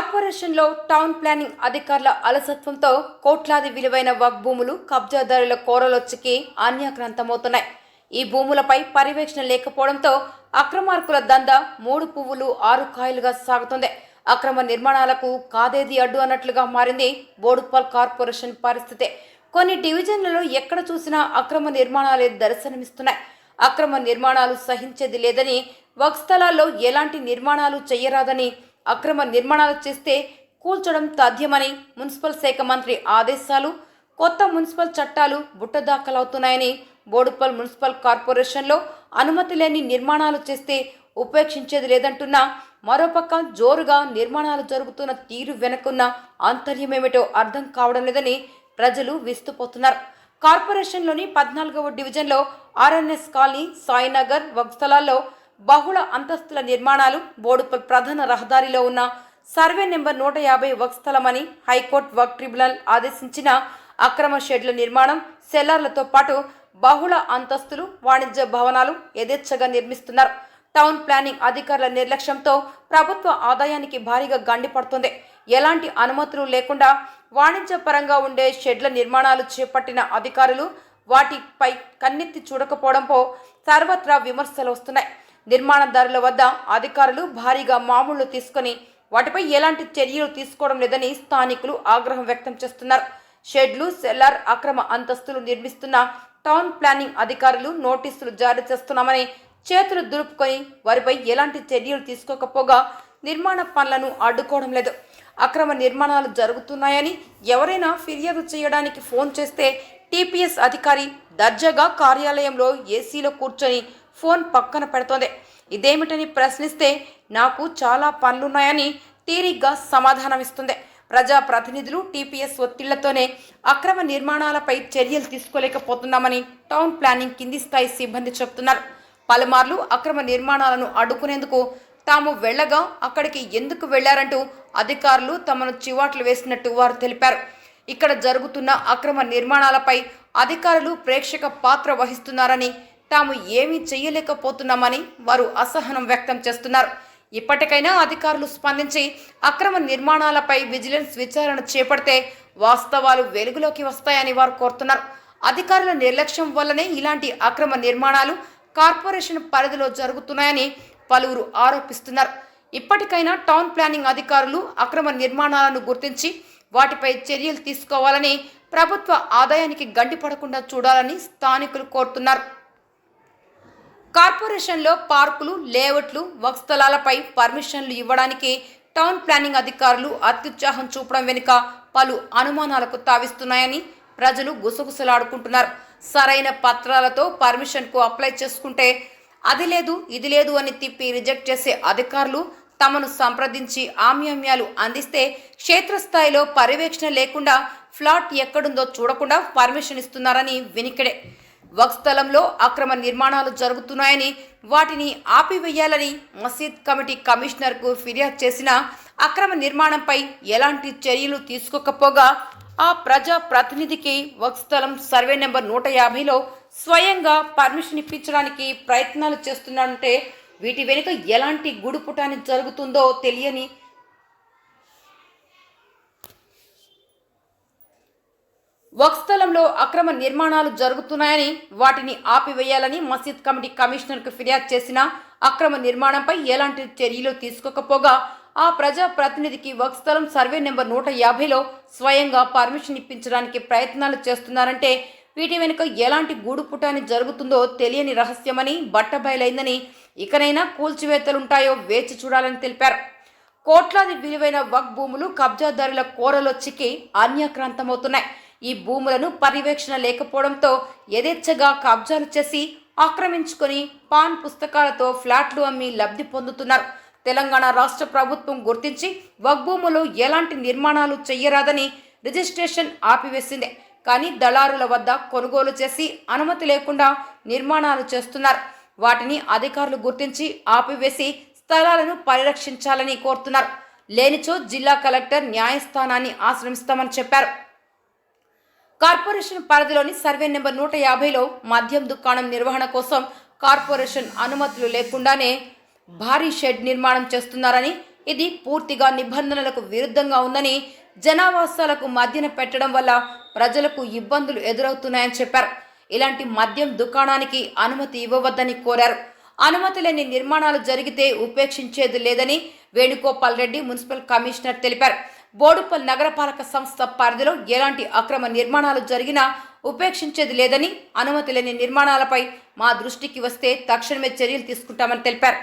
కార్పొరేషన్లో town planning అధికారుల అలసత్వంతో కోట్లాది విలువైన వక్ భూములు కబ్జాదారుల కోరలొచ్చికి అన్యాక్రాంతమవుతున్నాయి. ఈ భూములపై పర్యవేక్షణ లేకపోవడంతో అక్రమార్కుల దంద మూడు పువ్వులు ఆరు కాయలుగా సాగుతుంది. అక్రమ నిర్మాణాలకు కాదేది అడ్డు అన్నట్లుగా మారింది బోడుపాల్ కార్పొరేషన్ పరిస్థితి. కొన్ని డివిజన్లలో ఎక్కడ చూసినా అక్రమ నిర్మాణాలే దర్శనమిస్తున్నాయి. అక్రమ నిర్మాణాలు సహించేది లేదని వక్ స్థలాల్లో ఎలాంటి నిర్మాణాలు చేయరాదని అక్రమ నిర్మాణాలు చేస్తే కూల్చడం సాధ్యమని మున్సిపల్ శాఖ మంత్రి ఆదేశాలు. కొత్త మున్సిపల్ చట్టాలు బుట్టదాఖలవుతున్నాయని బోడుపల్ మున్సిపల్ కార్పొరేషన్లో అనుమతి లేని నిర్మాణాలు చేస్తే ఉపేక్షించేది లేదంటున్న మరోపక్క జోరుగా నిర్మాణాలు జరుగుతున్న తీరు వెనుకున్న ఆంతర్యమేమిటో అర్థం కావడం లేదని ప్రజలు విస్తుపోతున్నారు. కార్పొరేషన్లోని పద్నాలుగవ డివిజన్లో ఆర్ఎన్ఎస్ కాలనీ సాయినగర్ వక్ స్థలాల్లో బహుళ అంతస్తుల నిర్మాణాలు బోడుపల్ ప్రధాన రహదారిలో ఉన్న సర్వే నెంబర్ నూట యాభై వర్క్ స్థలమని హైకోర్టు వర్క్ ట్రిబ్యునల్ ఆదేశించిన అక్రమ షెడ్ల నిర్మాణం సెల్లార్లతో పాటు బహుళ అంతస్తులు వాణిజ్య భవనాలు యథేచ్ఛగా నిర్మిస్తున్నారు. టౌన్ ప్లానింగ్ అధికారుల నిర్లక్ష్యంతో ప్రభుత్వ ఆదాయానికి భారీగా గండిపడుతుంది ఎలాంటి అనుమతులు లేకుండా వాణిజ్య పరంగా ఉండే షెడ్ల నిర్మాణాలు చేపట్టిన అధికారులు వాటిపై కన్నెత్తి చూడకపోవడంతో సర్వత్రా విమర్శలు వస్తున్నాయి. నిర్మాణదారుల వద్ద అధికారులు భారీగా మామూళ్ళు తీసుకొని వాటిపై ఎలాంటి చర్యలు తీసుకోవడం లేదని స్థానికులు ఆగ్రహం వ్యక్తం చేస్తున్నారు. షెడ్లు సెల్లార్ అక్రమ అంతస్తులు నిర్మిస్తున్న టౌన్ ప్లానింగ్ అధికారులు నోటీసులు జారీ చేస్తున్నామని చేతులు దులుపుకొని వారిపై ఎలాంటి చర్యలు తీసుకోకపోగా నిర్మాణ పనులను అడ్డుకోవడం లేదు. అక్రమ నిర్మాణాలు జరుగుతున్నాయని ఎవరైనా ఫిర్యాదు చేయడానికి ఫోన్ చేస్తే టీపీఎస్ అధికారి దర్జాగా కార్యాలయంలో ఏసీలో కూర్చొని ఫోన్ పక్కన పెడుతోంది. ఇదేమిటని ప్రశ్నిస్తే నాకు చాలా పనులున్నాయని తీరిగ్గా సమాధానమిస్తుంది. ప్రజాప్రతినిధులు టీపీఎస్ ఒత్తిళ్ళతోనే అక్రమ నిర్మాణాలపై చర్యలు తీసుకోలేకపోతున్నామని టౌన్ ప్లానింగ్ కింది స్థాయి సిబ్బంది చెబుతున్నారు పలుమార్లు అక్రమ నిర్మాణాలను అడ్డుకునేందుకు తాము వెళ్ళగా అక్కడికి ఎందుకు వెళ్ళారంటూ అధికారులు తమను చివాట్లు వేసినట్టు వారు తెలిపారు. ఇక్కడ జరుగుతున్న అక్రమ నిర్మాణాలపై అధికారులు ప్రేక్షక పాత్ర వహిస్తున్నారని తాము ఏమీ చేయలేకపోతున్నామని వారు అసహనం వ్యక్తం చేస్తున్నారు. ఇప్పటికైనా అధికారులు స్పందించి అక్రమ నిర్మాణాలపై విజిలెన్స్ విచారణ చేపడితే వాస్తవాలు వెలుగులోకి వస్తాయని వారు కోరుతున్నారు. అధికారుల నిర్లక్ష్యం వల్లనే ఇలాంటి అక్రమ నిర్మాణాలు కార్పొరేషన్ పరిధిలో జరుగుతున్నాయని పలువురు ఆరోపిస్తున్నారు. ఇప్పటికైనా టౌన్ ప్లానింగ్ అధికారులు అక్రమ నిర్మాణాలను గుర్తించి వాటిపై చర్యలు తీసుకోవాలని ప్రభుత్వ ఆదాయానికి గండిపడకుండా చూడాలని స్థానికులు కోరుతున్నారు. కార్పొరేషన్లో పార్కులు లేఅవుట్లు వక్ స్థలాలపై పర్మిషన్లు ఇవ్వడానికి టౌన్ ప్లానింగ్ అధికారులు అత్యుత్సాహం చూపడం వెనుక పలు అనుమానాలకు తావిస్తున్నాయని ప్రజలు గుసగుసలాడుకుంటున్నారు. సరైన పత్రాలతో పర్మిషన్కు అప్లై చేసుకుంటే అది లేదు ఇది లేదు అని తిప్పి రిజెక్ట్ చేసే అధికారులు తమను సంప్రదించి ఆమ్యామ్యాలు అందిస్తే క్షేత్రస్థాయిలో పర్యవేక్షణ లేకుండా ఫ్లాట్ ఎక్కడుందో చూడకుండా పర్మిషన్ ఇస్తున్నారని వినికిడే. వక్ స్థలంలో అక్రమ నిర్మాణాలు జరుగుతున్నాయని వాటిని ఆపివేయాలని మసీద్ కమిటీ కమిషనర్కు ఫిర్యాదు చేసిన అక్రమ నిర్మాణంపై ఎలాంటి చర్యలు తీసుకోకపోగా ఆ ప్రజా ప్రతినిధికి వక్ స్థలం సర్వే నెంబర్ నూట యాభైలో స్వయంగా పర్మిషన్ ఇప్పించడానికి ప్రయత్నాలు చేస్తున్నాడంటే వీటి వెనుక ఎలాంటి గుడుపుటాని జరుగుతుందో తెలియని వక్స్థలంలో అక్రమ నిర్మాణాలు జరుగుతున్నాయని వాటిని ఆపివేయాలని మసీద్ కమిటీ కమిషనర్కు ఫిర్యాదు చేసిన అక్రమ నిర్మాణంపై ఎలాంటి చర్యలు తీసుకోకపోగా ఆ ప్రజా ప్రతినిధికి వక్స్థలం సర్వే నెంబర్ నూట యాభైలో స్వయంగా పర్మిషన్ ఇప్పించడానికి ప్రయత్నాలు చేస్తున్నారంటే వీటి వెనుక ఎలాంటి గూడుపుటాన్ని జరుగుతుందో తెలియని రహస్యమని బట్టబయలైందని ఇకనైనా కూల్చివేతలుంటాయో వేచి చూడాలని తెలిపారు. కోట్లాది విలువైన వక్ భూములు కబ్జాదారుల కోరలో చిక్కి అన్యాక్రాంతమవుతున్నాయి. ఈ భూములను పర్యవేక్షణ లేకపోవడంతో యథేచ్ఛగా కబ్జాలు చేసి ఆక్రమించుకొని పాన్ పుస్తకాలతో ఫ్లాట్లు అమ్మి లబ్ధి పొందుతున్నారు. తెలంగాణ రాష్ట్ర ప్రభుత్వం గుర్తించి వగ్భూములు ఎలాంటి నిర్మాణాలు చెయ్యరాదని రిజిస్ట్రేషన్ ఆపివేసింది. కానీ దళారుల వద్ద కొనుగోలు చేసి అనుమతి లేకుండా నిర్మాణాలు చేస్తున్నారు. వాటిని అధికారులు గుర్తించి ఆపివేసి స్థలాలను పరిరక్షించాలని కోరుతున్నారు. లేనిచో జిల్లా కలెక్టర్ న్యాయస్థానాన్ని ఆశ్రమిస్తామని చెప్పారు. కార్పొరేషన్ పరిధిలోని సర్వే నెంబర్ నూట యాభైలో మద్యం దుకాణం నిర్వహణ కోసం కార్పొరేషన్ అనుమతులు లేకుండానే భారీ షెడ్ నిర్మాణం చేస్తున్నారని ఇది పూర్తిగా నిబంధనలకు విరుద్ధంగా ఉందని జనావాసాలకు మద్యన పెట్టడం వల్ల ప్రజలకు ఇబ్బందులు ఎదురవుతున్నాయని చెప్పారు. ఇలాంటి మద్యం దుకాణానికి అనుమతి ఇవ్వవద్దని కోరారు. అనుమతి లేని నిర్మాణాలు జరిగితే ఉపేక్షించేది లేదని వేణుగోపాల్ రెడ్డి మున్సిపల్ కమిషనర్ తెలిపారు. బోడుపల్ నగరపాలక సంస్థ పరిధిలో ఎలాంటి అక్రమ నిర్మాణాలు జరిగినా ఉపేక్షించేది లేదని అనుమతి లేని నిర్మాణాలపై మా దృష్టికి వస్తే తక్షణమే చర్యలు తీసుకుంటామని తెలిపారు.